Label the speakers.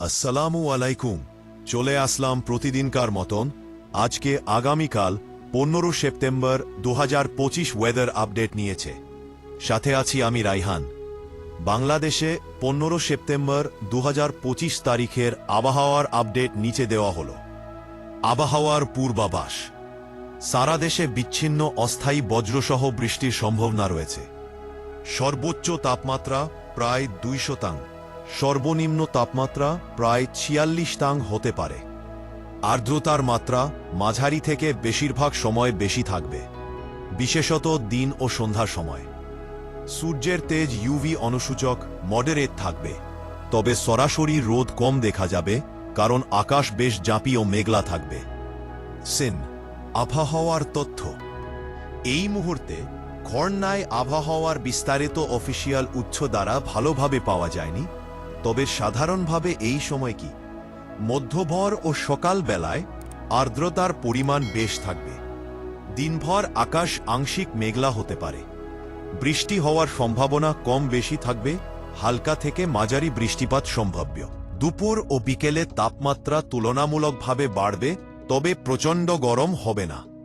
Speaker 1: আসসালামু আলাইকুম। চলে আসলাম প্রতিদিনকার মতন আজকে আগামীকাল পনেরো সেপ্টেম্বর দু ওয়েদার আপডেট নিয়েছে। সাথে আছি আমি রাইহান। বাংলাদেশে পনেরো সেপ্টেম্বর দু তারিখের আবহাওয়ার আপডেট নিচে দেওয়া হল। আবহাওয়ার পূর্বাবাস সারা দেশে বিচ্ছিন্ন, অস্থায়ী বজ্রসহ বৃষ্টির সম্ভাবনা রয়েছে। সর্বোচ্চ তাপমাত্রা প্রায় দুই তাং সর্বনিম্ন তাপমাত্রা প্রায় ছিয়াল্লিশ তাং হতে পারে। আর্দ্রতার মাত্রা মাঝারি থেকে বেশিরভাগ সময় বেশি থাকবে। বিশেষত দিন ও সন্ধ্যার সময়। সূর্যের তেজ ইউভি অনুসূচক মডারেট থাকবে। তবে সরাসরি রোদ কম দেখা যাবে, কারণ আকাশ বেশ জাঁপি ও মেঘলা থাকবে। সেন, আবহাওয়ার তথ্য। এই মুহূর্তে খর্নায় আবহাওয়ার বিস্তারিত অফিসিয়াল উৎস দ্বারা ভালোভাবে পাওয়া যায়নি। তবে সাধারণভাবে এই সময় কি? মধ্যভর ও সকাল বেলায় আর্দ্রতার পরিমাণ বেশ থাকবে। দিনভর আকাশ আংশিক মেঘলা হতে পারে। বৃষ্টি হওয়ার সম্ভাবনা কম বেশি থাকবে, হালকা থেকে মাঝারি বৃষ্টিপাত সম্ভাব্য। দুপুর ও বিকেলে তাপমাত্রা তুলনামূলকভাবে বাড়বে, তবে প্রচণ্ড গরম হবে না।